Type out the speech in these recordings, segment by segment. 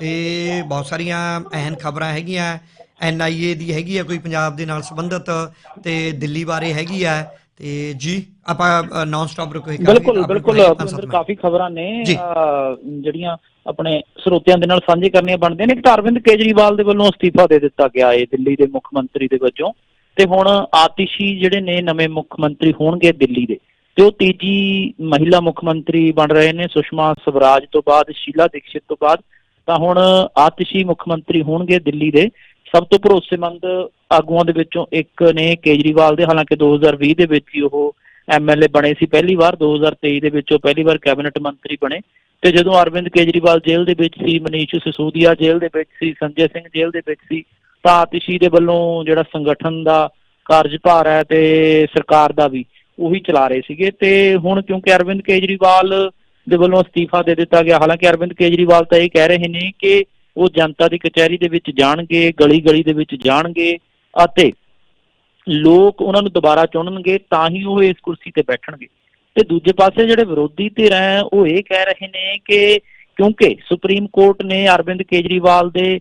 ਤੇ ਬਹੁਤ ਸਾਰੀਆਂ ਅਹਿਮ ਖਬਰਾਂ ਹੈਗੀਆਂ। ਐਨਆਈਏ ਦੀ ਹੈਗੀ ਆ ਕੋਈ ਪੰਜਾਬ ਦੇ ਨਾਲ ਸੰਬੰਧਿਤ ਤੇ ਦਿੱਲੀ ਬਾਰੇ ਹੈਗੀ ਆ। ਤੇ ਜੀ ਆਪਾਂ ਨਾਨ ਸਟਾਪ ਰੁਕੇ ਬਿਲਕੁਲ ਬਿਲਕੁਲ। ਅੰਦਰ ਕਾਫੀ ਖਬਰਾਂ ਨੇ। ਜਿਹੜੀਆਂ ਆਪਣੇ ਸਰੋਤਿਆਂ ਦੇ ਨਾਲ ਸਾਂਝੇ ਕਰਨੀਆਂ ਬਣਦੀਆਂ ਨੇ। ਤਾਂ ਅਰਵਿੰਦ ਕੇਜਰੀਵਾਲ ਦੇ ਵੱਲੋਂ ਅਸਤੀਫਾ ਦੇ ਦਿੱਤਾ ਗਿਆ ਹੈ ਦਿੱਲੀ ਦੇ ਮੁੱਖ ਮੰਤਰੀ ਦੇ ਵਜੋਂ। ਤੇ ਹੁਣ ਆਤਿਸ਼ੀ ਜਿਹੜੇ ਨੇ ਨਵੇਂ ਮੁੱਖ ਮੰਤਰੀ ਹੋਣਗੇ ਦਿੱਲੀ ਦੇ। ਤੇ ਉਹ ਤੀਜੀ ਮਹਿਲਾ ਮੁੱਖ ਮੰਤਰੀ ਬਣ ਰਹੇ ਨੇ ਸੁਸ਼ਮਾ ਸਵਰਾਜ ਤੋਂ ਬਾਅਦ ਸ਼ੀਲਾ ਦੀਕਸ਼ਿਤ ਤੋਂ ਬਾਅਦ। ਤਾਂ ਹੁਣ ਆਤਿਸ਼ੀ ਮੁੱਖ ਮੰਤਰੀ ਹੋਣਗੇ ਦਿੱਲੀ ਦੇ। ਸਭ ਤੋਂ ਭਰੋਸੇਮੰਦ ਆਗੂਆਂ ਦੇ ਵਿੱਚੋਂ ਇੱਕ ਨੇ ਕੇਜਰੀਵਾਲ ਦੇ। ਹਾਲਾਂਕਿ 2020 ਦੇ ਵਿੱਚ ਹੀ ਉਹ ਐਮਐਲਏ ਬਣੇ ਸੀ ਪਹਿਲੀ ਵਾਰ। 2023 ਦੇ ਵਿੱਚ ਉਹ ਪਹਿਲੀ ਵਾਰ ਕੈਬਨਿਟ ਮੰਤਰੀ ਬਣੇ। ਤੇ ਜਦੋਂ ਅਰਵਿੰਦ ਕੇਜਰੀਵਾਲ ਜੇਲ੍ਹ ਦੇ ਵਿੱਚ ਸੀ, ਮਨੀਸ਼ ਸਿਸੋਦੀਆ ਜੇਲ੍ਹ ਦੇ ਵਿੱਚ ਸੀ, ਸੰਜੇ ਸਿੰਘ ਜੇਲ੍ਹ ਦੇ ਵਿੱਚ ਸੀ, ਤਾਂ ਆਤਿਸ਼ੀ ਦੇ ਵੱਲੋਂ ਜਿਹੜਾ ਸੰਗਠਨ ਦਾ ਕਾਰਜਭਾਰ ਹੈ ਤੇ ਸਰਕਾਰ ਦਾ ਵੀ ਉਹੀ ਚਲਾ ਰਹੇ ਸੀਗੇ। ਤੇ ਹੁਣ ਕਿਉਂਕਿ ਅਰਵਿੰਦ ਕੇਜਰੀਵਾਲ ਦੇ ਵੱਲੋਂ ਅਸਤੀਫਾ ਦੇ ਦਿੱਤਾ ਗਿਆ। ਹਾਲਾਂਕਿ ਅਰਵਿੰਦ ਕੇਜਰੀਵਾਲ ਤਾਂ ਇਹ ਕਹਿ ਰਹੇ ਨੇ ਕਿ ਉਹ ਜਨਤਾ ਦੀ ਕਚਹਿਰੀ ਦੇ ਵਿੱਚ ਜਾਣਗੇ ਗਲੀ ਗਲੀ ਦੇ ਵਿੱਚ ਜਾਣਗੇ ਅਤੇ ਲੋਕ ਉਹਨਾਂ ਨੂੰ ਦੁਬਾਰਾ ਚੁਣਨਗੇ ਤਾਂ ਹੀ ਉਹ ਇਸ ਕੁਰਸੀ ਤੇ ਬੈਠਣਗੇ। ਤੇ ਦੂਜੇ ਪਾਸੇ ਜਿਹੜੇ ਵਿਰੋਧੀ ਧਿਰ ਹੈ, ਉਹ ਇਹ ਕਹਿ ਰਹੇ ਨੇ ਕਿ ਕਿਉਂਕਿ ਸੁਪਰੀਮ ਕੋਰਟ ਨੇ ਅਰਵਿੰਦ ਕੇਜਰੀਵਾਲ ਦੇ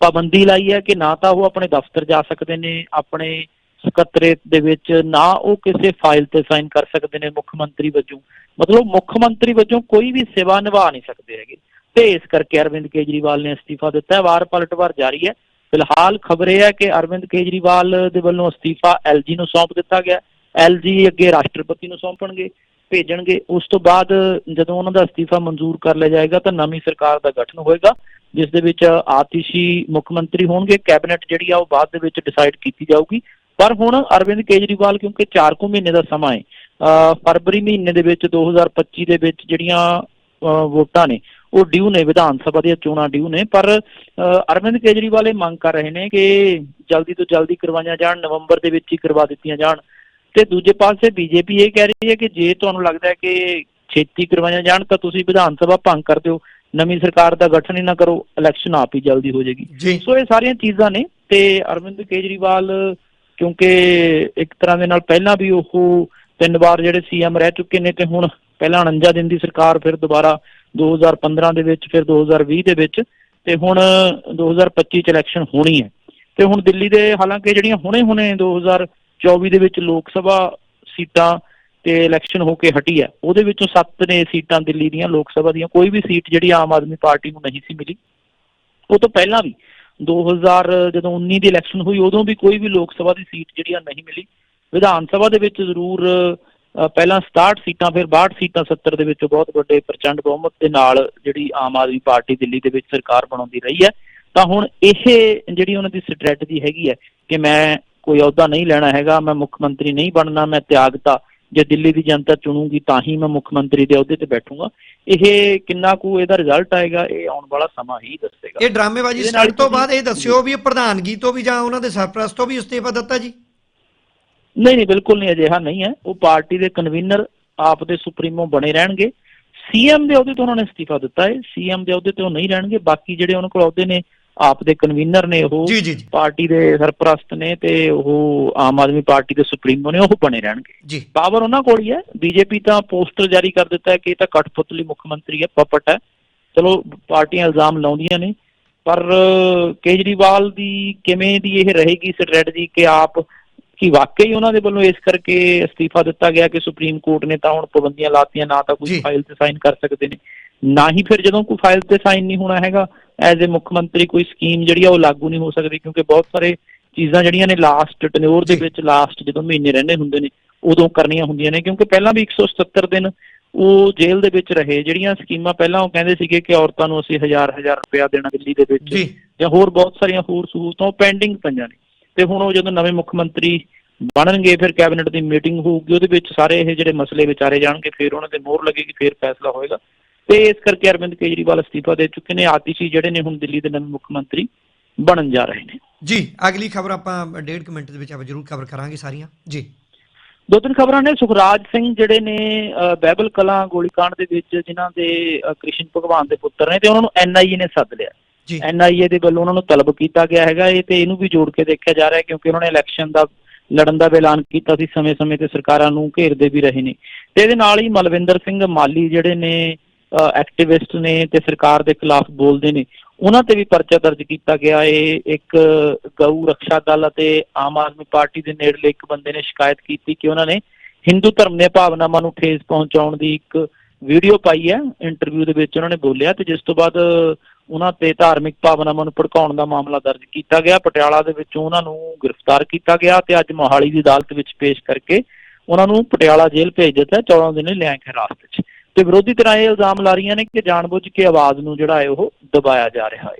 ਪਾਬੰਦੀ ਲਾਈ ਹੈ ਕਿ ਨਾ ਤਾਂ ਉਹ ਆਪਣੇ ਦਫ਼ਤਰ ਜਾ ਸਕਦੇ ਨੇ, ਆਪਣੇ ਸਕੱਤਰੇਤ ਦੇ ਵਿੱਚ, ਨਾ ਉਹ ਕਿਸੇ ਫਾਈਲ ਤੇ ਸਾਈਨ ਕਰ ਸਕਦੇ ਨੇ ਮੁੱਖ ਮੰਤਰੀ ਵਜੋਂ। ਮਤਲਬ ਮੁੱਖ ਮੰਤਰੀ ਵਜੋਂ ਕੋਈ ਵੀ ਸੇਵਾ ਨਿਭਾ ਨਹੀਂ ਸਕਦੇ ਹੈਗੇ। ਤੇ ਇਸ ਕਰਕੇ ਅਰਵਿੰਦ ਕੇਜਰੀਵਾਲ ਨੇ ਅਸਤੀਫਾ ਦਿੱਤਾ ਹੈ। ਵਾਰ ਪਲਟਵਾਰ ਜਾਰੀ ਹੈ। ਫਿਲਹਾਲ ਖਬਰ ਇਹ ਹੈ ਕਿ ਅਰਵਿੰਦ ਕੇਜਰੀਵਾਲ ਦੇ ਵੱਲੋਂ ਅਸਤੀਫਾ ਐਲਜੀ ਨੂੰ ਸੌਂਪ ਦਿੱਤਾ ਗਿਆ ਐਲਜੀ ਅੱਗੇ ਰਾਸ਼ਟਰਪਤੀ ਨੂੰ ਸੌਂਪਣਗੇ, ਭੇਜਣਗੇ। ਉਸ ਤੋਂ ਬਾਅਦ ਜਦੋਂ ਉਹਨਾਂ ਦਾ ਅਸਤੀਫਾ ਮਨਜ਼ੂਰ ਕਰ ਲਿਆ ਜਾਏਗਾ ਤਾਂ ਨਵੀਂ ਸਰਕਾਰ ਦਾ ਗਠਨ ਹੋਏਗਾ, ਜਿਸ ਦੇ ਵਿੱਚ ਆਤਿਸ਼ੀ ਮੁੱਖ ਮੰਤਰੀ ਹੋਣਗੇ। ਕੈਬਨਿਟ ਜਿਹੜੀ ਆ ਉਹ ਬਾਅਦ ਦੇ ਵਿੱਚ ਡਿਸਾਈਡ ਕੀਤੀ ਜਾਊਗੀ। ਪਰ ਹੁਣ ਅਰਵਿੰਦ ਕੇਜਰੀਵਾਲ, ਕਿਉਂਕਿ 4 ਕੁ ਮਹੀਨੇ ਦਾ ਸਮਾਂ ਹੈ ਫਰਵਰੀ ਮਹੀਨੇ ਦੇ ਵਿੱਚ 2025 ਦੇ ਵਿੱਚ ਜਿਹੜੀਆਂ ਵੋਟਾਂ ਨੇ ਉਹ ਡਿਊ ਨੇ ਵਿਧਾਨ ਸਭਾ ਦੀਆਂ ਚੋਣਾਂ ਡਿਊ ਨੇ। ਪਰ ਅਰਵਿੰਦ ਕੇਜਰੀਵਾਲ ਇਹ ਮੰਗ ਕਰ ਰਹੇ ਨੇ ਕਿ ਜਲਦੀ ਤੋਂ ਜਲਦੀ ਕਰਵਾਈਆਂ ਜਾਣ ਨਵੰਬਰ ਦੇ ਵਿੱਚ ਹੀ ਕਰਵਾ ਦਿੱਤੀਆਂ ਜਾਣ। ਤੇ ਦੂਜੇ ਪਾਸੇ ਬੀਜੇਪੀ ਇਹ ਕਹਿ ਰਹੀ ਹੈ ਕਿ ਜੇ ਤੁਹਾਨੂੰ ਲੱਗਦਾ ਹੈ ਕਿ ਛੇਤੀ ਕਰਵਾਈਆਂ ਜਾਣ ਤਾਂ ਤੁਸੀਂ ਵਿਧਾਨ ਸਭਾ ਭੰਗ ਕਰ ਦਿਓ। ਨਵੀਂ ਸਰਕਾਰ ਦਾ ਗਠਨ ਹੀ ਨਾ ਕਰੋ ਇਲੈਕਸ਼ਨ ਆਪ ਹੀ ਜਲਦੀ ਹੋ ਜਾਏਗੀ। ਸੋ ਇਹ ਸਾਰੀਆਂ ਚੀਜ਼ਾਂ ਨੇ ਤੇ ਅਰਵਿੰਦ ਕੇਜਰੀਵਾਲ ਕਿਉਂਕਿ ਇੱਕ ਤਰ੍ਹਾਂ ਦੇ ਨਾਲ ਪਹਿਲਾਂ ਵੀ ਉਹ ਤਿੰਨ ਵਾਰ ਜਿਹੜੇ ਸੀਐਮ ਰਹਿ ਚੁੱਕੇ ਨੇ ਤੇ ਹੁਣ ਪਹਿਲਾਂ 49 ਦਿਨ ਦੀ ਸਰਕਾਰ ਫਿਰ ਦੁਬਾਰਾ 2015 ਦੇ ਵਿੱਚ, ਫਿਰ 2020 ਦੇ ਵਿੱਚ ਤੇ ਹੁਣ 2025 ਚ ਇਲੈਕਸ਼ਨ ਹੋਣੀ ਹੈ। ਤੇ ਹੁਣ ਦਿੱਲੀ ਦੇ ਹਾਲਾਂਕਿ ਜਿਹੜੀਆਂ ਹੁਣੇ-ਹੁਣੇ 2024 ਦੇ ਵਿੱਚ ਲੋਕ ਸਭਾ ਸੀਟਾਂ ਤੇ ਇਲੈਕਸ਼ਨ ਹੋ ਕੇ ਹਟੀ ਹੈ, ਉਹਦੇ ਵਿੱਚੋਂ 7 ਨੇ ਸੀਟਾਂ ਦਿੱਲੀ ਦੀਆਂ, ਲੋਕ ਸਭਾ ਦੀਆਂ, ਕੋਈ ਵੀ ਸੀਟ ਜਿਹੜੀ ਆਮ ਆਦਮੀ ਪਾਰਟੀ ਨੂੰ ਨਹੀਂ ਸੀ ਮਿਲੀ। ਉਹ ਤੋਂ ਪਹਿਲਾਂ ਵੀ 2000 ਜਦੋਂ 19 ਦੀ ਇਲੈਕਸ਼ਨ ਹੋਈ, ਉਦੋਂ ਵੀ ਕੋਈ ਵੀ ਲੋਕ ਸਭਾ ਦੀ ਸੀਟ ਜਿਹੜੀ ਆ ਨਹੀਂ ਮਿਲੀ। ਵਿਧਾਨ ਸਭਾ ਦੇ ਵਿੱਚ ਜ਼ਰੂਰ ਪਹਿਲਾਂ 67 ਸੀਟਾਂ ਫਿਰ 62 ਸੀਟਾਂ 70 ਦੇ ਵਿੱਚੋਂ ਬਹੁਤ ਵੱਡੇ ਪ੍ਰਚੰਡ ਬਹੁਮਤ ਦੇ ਨਾਲ ਜਿਹੜੀ ਆਮ ਆਦਮੀ ਪਾਰਟੀ ਦਿੱਲੀ ਦੇ ਵਿੱਚ ਸਰਕਾਰ ਬਣਾਉਂਦੀ ਰਹੀ ਹੈ। ਤਾਂ ਹੁਣ ਇਹ ਜਿਹੜੀ ਉਹਨਾਂ ਦੀ ਸਟ੍ਰੈਟਜੀ ਹੈਗੀ ਹੈ ਕਿ ਮੈਂ ਕੋਈ ਅਹੁਦਾ ਨਹੀਂ ਲੈਣਾ ਹੈਗਾ ਮੈਂ ਮੁੱਖ ਮੰਤਰੀ ਨਹੀਂ ਬਣਨਾ ਮੈਂ ਤਿਆਗਤਾ ਜੇ ਦਿੱਲੀ ਦੀ ਜਨਤਾ ਚੁਣੂਗੀ ਤਾਂ ਹੀ ਮੈਂ ਮੁੱਖ ਮੰਤਰੀ ਦੇ ਅਹੁਦੇ ਤੇ ਬੈਠੂੰਗਾ। ਇਹ ਕਿੰਨਾ ਕੁ ਇਹਦਾ ਰਿਜ਼ਲਟ ਆਏਗਾ ਇਹ ਆਉਣ ਵਾਲਾ ਸਮਾਂ ਹੀ ਦੱਸੇਗਾ। ਇਹ ਡਰਾਮੇਬਾਜ਼ੀ ਸਟਾਰਟ ਤੋਂ ਬਾਅਦ ਇਹ ਦੱਸਿਓ ਵੀ ਇਹ ਪ੍ਰਧਾਨਗੀ ਤੋਂ ਵੀ ਜਾਂ ਉਹਨਾਂ ਦੇ ਸਰਪ੍ਰਸਤ ਤੋਂ ਵੀ ਅਸਤੀਫਾ ਦਿੱਤਾ ਜੀ। ਨਹੀਂ ਨਹੀਂ ਬਿਲਕੁਲ ਨਹੀਂ ਅਜਿਹਾ ਨਹੀਂ ਹੈ। ਉਹ ਪਾਰਟੀ ਦੇ ਕਨਵੀਨਰ ਆਪ ਦੇ ਸੁਪਰੀਮੋ ਬਣੇ ਰਹਿਣਗੇ। ਸੀਐਮ ਦੇ ਅਹੁਦੇ ਤੋਂ ਉਹਨਾਂ ਨੇ ਅਸਤੀਫਾ ਦਿੱਤਾ ਹੈ। ਸੀਐਮ ਦੇ ਅਹੁਦੇ ਤੇ ਉਹ ਨਹੀਂ ਰਹਿਣਗੇ। ਬਾਕੀ ਜਿਹੜੇ ਉਹਨਾਂ ਕੋਲ ਅਹੁਦੇ ਨੇ ਆਪ ਦੇ ਕਨਵੀਨਰ ਨੇ ਉਹ ਪਾਰਟੀ ਦੇ ਸਰਪ੍ਰਸਤ ਨੇ ਤੇ ਉਹ ਆਮ ਆਦਮੀ ਪਾਰਟੀ ਦੇ ਸੁਪਰੀਮੋ ਨੇ ਉਹ ਬਣੇ ਰਹਿਣਗੇ। ਪਾਵਰ ਉਹਨਾਂ ਕੋਲ ਹੀ ਹੈ। ਬੀਜੇਪੀ ਤਾਂ ਪੋਸਟਰ ਜਾਰੀ ਕਰ ਦਿੱਤਾ ਹੈ ਕਿ ਇਹ ਤਾਂ ਕਠਪੁਤਲੀ ਮੁੱਖ ਮੰਤਰੀ ਹੈ ਪਪਟ ਹੈ। ਚਲੋ ਪਾਰਟੀਆਂ ਇਲਜ਼ਾਮ ਲਾਉਂਦੀਆਂ ਨੇ। ਪਰ ਕੇਜਰੀਵਾਲ ਦੀ ਕਿਵੇਂ ਦੀ ਇਹ ਰਹੇਗੀ ਸਟ੍ਰੈਟਜੀ ਕਿ ਆਪ ਕਿ ਵਾਕਈ ਉਹਨਾਂ ਦੇ ਵੱਲੋਂ ਇਸ ਕਰਕੇ ਅਸਤੀਫਾ ਦਿੱਤਾ ਗਿਆ ਕਿ ਸੁਪਰੀਮ ਕੋਰਟ ਨੇ ਤਾਂ ਹੁਣ ਪਾਬੰਦੀਆਂ ਲਾਤੀਆਂ ਨਾ ਤਾਂ। ਕੋਈ ਫਾਈਲ ਤੇ ਸਾਈਨ ਕਰ ਸਕਦੇ ਨੇ ਨਾ ਹੀ ਫਿਰ ਜਦੋਂ ਕੋਈ ਫਾਈਲ ਤੇ ਸਾਈਨ ਨਹੀਂ ਹੋਣਾ ਹੈਗਾ ਐਜ਼ ਅ ਮੁੱਖ ਮੰਤਰੀ ਕੋਈ ਸਕੀਮ ਜਿਹੜੀ ਆ ਉਹ ਲਾਗੂ ਨਹੀਂ ਹੋ ਸਕਦੀ ਕਿਉਂਕਿ ਬਹੁਤ ਸਾਰੇ ਚੀਜ਼ਾਂ ਜਿਹੜੀਆਂ ਨੇ ਲਾਸਟ ਟਨਿਓਰ ਦੇ। ਵਿੱਚ ਲਾਸਟ ਜਦੋਂ ਮਹੀਨੇ ਰਹਿੰਦੇ ਹੁੰਦੇ ਨੇ ਉਦੋਂ ਕਰਨੀਆਂ ਹੁੰਦੀਆਂ ਨੇ ਕਿਉਂਕਿ ਪਹਿਲਾਂ ਵੀ 177 ਦਿਨ ਉਹ ਜੇਲ੍ਹ ਦੇ ਵਿੱਚ ਰਹੇ ਜਿਹੜੀਆਂ ਸਕੀਮਾਂ ਪਹਿਲਾਂ ਉਹ ਕਹਿੰਦੇ ਸੀਗੇ ਕਿ ਔਰਤਾਂ ਨੂੰ ਅਸੀਂ ਹਜ਼ਾਰ ਹਜ਼ਾਰ ਰੁਪਇਆ ਦੇਣਾ ਦਿੱਲੀ ਦੇ ਵਿੱਚ ਜੀ ਹੋਰ ਬਹੁਤ ਸਾਰੀਆਂ ਹੋਰ ਸਹੂਲਤਾਂ ਪੈਂਡਿੰਗ ਪਈਆਂ ਨੇ ਤੇ ਹੁਣ ਉਹ ਜਦੋਂ ਨਵੇਂ ਮੁੱਖ ਮੰਤਰੀ ਬਣਨਗੇ ਫਿਰ ਕੈਬਨਿਟ ਦੀ ਮੀਟਿੰਗ ਹੋਊਗੀ ਉਹਦੇ ਵਿੱਚ ਸਾਰੇ ਇਹ ਜਿਹੜੇ ਮਸਲੇ ਵਿਚਾਰੇ ਜਾਣਗੇ ਫਿਰ ਉਹਨਾਂ ਦੇ ਮੋਹਰ ਲੱਗੇਗੀ ਫਿਰ ਫੈਸਲਾ ਹੋਏਗਾ। ਤੇ ਇਸ ਕਰਕੇ ਅਰਵਿੰਦ ਕੇਜਰੀਵਾਲ ਅਸਤੀਫਾ ਦੇ ਚੁੱਕੇ ਨੇ ਆਤਿਸ਼ੀ ਜਿਹੜੇ ਨੇ ਹੁਣ ਦਿੱਲੀ ਦੇ ਨਵੇਂ ਮੁੱਖ ਮੰਤਰੀ ਬਣਨ ਜਾ ਰਹੇ ਨੇ। ਜੀ ਅਗਲੀ ਖਬਰ ਆਪਾਂ ਡੇਢ ਕੁ ਮਿੰਟ ਦੇ ਵਿੱਚ ਆਪਾਂ ਜ਼ਰੂਰ ਕਵਰ ਕਰਾਂਗੇ ਸਾਰੀਆਂ। ਜੀ। ਦੋ ਤਿੰਨ ਖਬਰਾਂ ਨੇ ਸੁਖਰਾਜ ਸਿੰਘ ਜਿਹੜੇ ਨੇ ਅ, ਬਾਈਬਲ ਕਲਾਂ ਗੋਲੀकांड ਦੇ ਵਿੱਚ ਜਿਨ੍ਹਾਂ ਦੇ ਕ੍ਰਿਸ਼ਨ ਭਗਵਾਨ ਦੇ ਪੁੱਤਰ ਨੇ ਤੇ ਉਹਨਾਂ ਨੂੰ ਐਨਆਈਏ ਨੇ ਸੱਦ ਲਿਆ। ਐਨਆਈਏ ਦੇ ਵੱਲੋਂ ਉਹਨਾਂ ਨੂੰ ਤਲਬ ਕੀਤਾ ਗਿਆ ਹੈਗਾ ਇਹ ਤੇ ਇਹਨੂੰ ਵੀ ਜੋੜ ਕੇ ਦੇਖਿਆ ਜਾ ਰਿਹਾ ਕਿਉਂਕਿ ਉਹਨਾਂ ਨੇ ਇਲੈਕਸ਼ਨ ਦਾ ਲੜਨ ਦਾ ਐਲਾਨ ਕੀਤਾ ਸੀ ਸਮੇਂ-ਸਮੇਂ ਤੇ ਸਰਕਾਰਾਂ ਨੂੰ, ਘੇਰਦੇ ਵੀ ਰਹੇ ਨੇ। ਤੇ ਇਹਦੇ ਨਾਲ ਹੀ ਮਲਵਿੰਦਰ ਸਿੰਘ ਮਾਲੀ ਜਿਹੜੇ ਨੇ ਐਕਟਿਵਿਸਟ ਨੇ ਤੇ ਸਰਕਾਰ ਦੇ ਖਿਲਾਫ ਬੋਲਦੇ ਨੇ, ਉਹਨਾਂ ਤੇ ਵੀ ਪਰਚਾ ਦਰਜ ਕੀਤਾ ਗਿਆ। ਇਹ ਇੱਕ ਗਊ ਰੱਖਿਆ ਦਲ ਅਤੇ ਆਮ ਆਦਮੀ ਪਾਰਟੀ ਦੇ ਨੇੜਲੇ ਇੱਕ ਬੰਦੇ ਨੇ ਸ਼ਿਕਾਇਤ ਕੀਤੀ ਕਿ ਉਹਨਾਂ ਨੇ ਹਿੰਦੂ ਧਰਮ ਦੀਆਂ ਭਾਵਨਾਵਾਂ ਨੂੰ ਠੇਸ ਪਹੁੰਚਾਉਣ ਦੀ ਇੱਕ ਵੀਡੀਓ ਪਾਈ ਹੈ। ਇੰਟਰਵਿਊ ਦੇ ਵਿੱਚ ਉਹਨਾਂ ਨੇ ਬੋਲਿਆ ਤੇ ਜਿਸ ਤੋਂ ਬਾਅਦ ਉਹਨਾਂ ਤੇ ਧਾਰਮਿਕ ਭਾਵਨਾਵਾਂ ਨੂੰ ਭੜਕਾਉਣ ਦਾ ਮਾਮਲਾ ਦਰਜ ਕੀਤਾ ਗਿਆ। ਪਟਿਆਲਾ ਦੇ ਵਿੱਚੋਂ ਉਹਨਾਂ ਨੂੰ ਗ੍ਰਿਫਤਾਰ ਕੀਤਾ ਗਿਆ ਤੇ ਅੱਜ ਮੋਹਾਲੀ ਦੀ ਅਦਾਲਤ ਵਿੱਚ ਪੇਸ਼ ਕਰਕੇ ਉਹਨਾਂ ਨੂੰ ਪਟਿਆਲਾ ਜੇਲ੍ਹ ਭੇਜ ਦਿੱਤਾ 14 ਦਿਨ ਲਈ ਹਿਰਾਸਤ ਵਿੱਚ। ਤੇ ਵਿਰੋਧੀ ਧਿਰਾਂ ਇਹ ਇਲਜ਼ਾਮ ਲਾ ਰਹੀਆਂ ਨੇ ਕਿ ਜਾਣਬੁੱਝ ਕੇ ਆਵਾਜ਼ ਨੂੰ ਜਿਹੜਾ ਹੈ ਉਹ ਦਬਾਇਆ ਜਾ ਰਿਹਾ ਹੈ।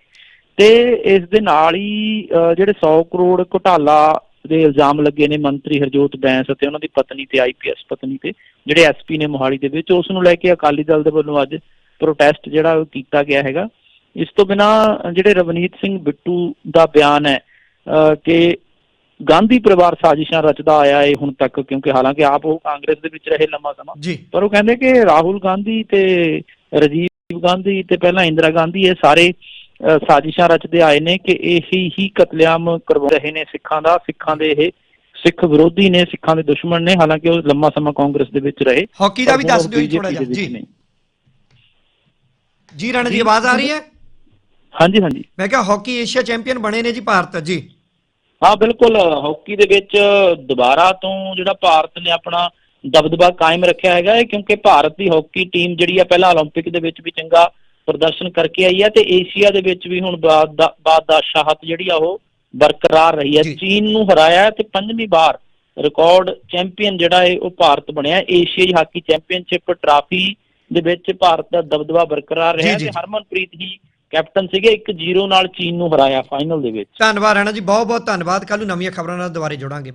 ਤੇ ਇਸ ਦੇ ਨਾਲ ਹੀ ਅਹ, ਜਿਹੜੇ 100 ਕਰੋੜ ਘੁਟਾਲਾ ਦੇ ਇਲਜ਼ਾਮ ਲੱਗੇ ਨੇ ਮੰਤਰੀ ਹਰਜੋਤ ਬੈਂਸ ਅਤੇ ਉਹਨਾਂ ਦੀ ਪਤਨੀ ਤੇ ਆਈਪੀਐਸ ਪਤਨੀ ਤੇ ਜਿਹੜੇ ਐਸਪੀ ਨੇ ਮੋਹਾਲੀ ਦੇ ਵਿੱਚ ਉਸ ਨੂੰ ਲੈ ਕੇ ਅਕਾਲੀ ਦਲ ਦੇ ਵੱਲੋਂ ਅੱਜ ਪ੍ਰੋਟੈਸਟ ਜਿਹੜਾ ਉਹ ਕੀਤਾ ਗਿਆ ਹੈਗਾ। ਇਸ ਤੋਂ ਬਿਨਾ ਜਿਹੜੇ ਰਵਨੀਤ ਸਿੰਘ ਬਿੱਟੂ ਦਾ ਬਿਆਨ ਹੈ ਕਿ ਗਾਂਧੀ ਪਰਿਵਾਰ ਸਾਜ਼ਿਸ਼ਾਂ ਰਚਦਾ ਆਇਆ ਹੈ ਹੁਣ ਤੱਕ ਕਿਉਂਕਿ ਹਾਲਾਂਕਿ ਆਪ ਉਹ ਕਾਂਗਰਸ ਦੇ ਵਿੱਚ ਰਹੇ ਲੰਮਾ ਸਮਾਂ। ਪਰ ਉਹ ਕਹਿੰਦੇ ਕਿ ਰਾਹੁਲ ਗਾਂਧੀ ਤੇ ਰਾਜੀਵ ਗਾਂਧੀ ਤੇ ਪਹਿਲਾਂ ਇੰਦਰਾ ਗਾਂਧੀ ਇਹ ਸਾਰੇ ਸਾਜ਼ਿਸ਼ਾਂ ਰਚਦੇ ਆਏ ਨੇ ਕਿ ਇਹੀ ਹੀ ਕਤਲੇਆਮ ਕਰਵਾ ਰਹੇ ਨੇ ਸਿੱਖਾਂ ਦਾ ਸਿੱਖਾਂ ਦੇ ਇਹ ਸਿੱਖ ਵਿਰੋਧੀ ਨੇ ਸਿੱਖਾਂ ਦੇ ਦੁਸ਼ਮਣ ਨੇ ਹਾਲਾਂਕਿ ਉਹ ਲੰਮਾ ਸਮਾਂ ਕਾਂਗਰਸ ਦੇ ਵਿੱਚ ਰਹੇ। ਹਾਕੀ ਦਾ ਵੀ ਦੱਸ ਦਿਓ ਥੋੜਾ ਜਿਹਾ। ਜੀ। ਜੀ ਰਾਣਾ ਜੀ ਜੀ, ਆਵਾਜ਼ ਆ ਰਹੀ ਹੈ? ਹਾਂਜੀ ਹਾਂਜੀ ਮੈਂ ਕਿਹਾ ਹਾਕੀ ਏਸ਼ੀਆ ਚੈਂਪੀਅਨ ਬਣੇ ਨੇ ਜੀ ਭਾਰਤ ਜੀ ਹਾਂ ਬਿਲਕੁਲ ਹਾਕੀ ਦੇ ਵਿੱਚ ਦੁਬਾਰਾ ਤੋਂ ਜਿਹੜਾ ਭਾਰਤ ਨੇ ਆਪਣਾ ਦਬਦਬਾ ਕਾਇਮ ਰੱਖਿਆ ਹੈਗਾ ਹੈ ਕਿਉਂਕਿ ਭਾਰਤ ਦੀ ਹਾਕੀ ਟੀਮ ਜਿਹੜੀ ਆ ਪਹਿਲਾਂ 올림픽 ਦੇ ਵਿੱਚ ਵੀ ਚੰਗਾ ਪ੍ਰਦਰਸ਼ਨ ਕਰਕੇ ਆਈ ਹੈ ਤੇ ਏਸ਼ੀਆ ਦੇ ਵਿੱਚ ਵੀ ਹੁਣ ਬਾਦ ਦਾ ਬਾਦਸ਼ਾਹਤ ਜਿਹੜੀ ਆ ਉਹ ਬਰਕਰਾਰ ਰਹੀ ਹੈ ਜੀ। ਚੀਨ ਨੂੰ ਹਰਾਇਆ ਹੈ ਤੇ ਪੰਜਵੀਂ ਵਾਰ ਰਿਕਾਰਡ ਚੈਂਪੀਅਨ ਜਿਹੜਾ ਹੈ ਉਹ ਭਾਰਤ ਬਣਿਆ ਹੈ। ਏਸ਼ੀਆਈ ਹਾਕੀ ਚੈਂਪੀਅਨਸ਼ਿਪ ਟਰਾਫੀ ਦੇ ਵਿੱਚ ਭਾਰਤ ਦਾ ਦਬਦਬਾ ਬਰਕਰਾਰ ਰਿਹਾ ਜੀ, ਤੇ ਜੀ। ਹਰਮਨਪ੍ਰੀਤ ਹੀ ਕੈਪਟਨ ਸੀਗੇ 1-0 ਨਾਲ ਚੀਨ ਨੂੰ ਹਰਾਇਆ ਫਾਈਨਲ ਦੇ ਵਿੱਚ। ਧੰਨਵਾਦ, ਰਾਣਾ ਜੀ ਬਹੁਤ ਬਹੁਤ ਧੰਨਵਾਦ। ਕੱਲ ਨੂੰ ਨਵੀਆਂ ਖਬਰਾਂ ਨਾਲ ਦੁਬਾਰੇ ਜੁੜਾਂਗੇ।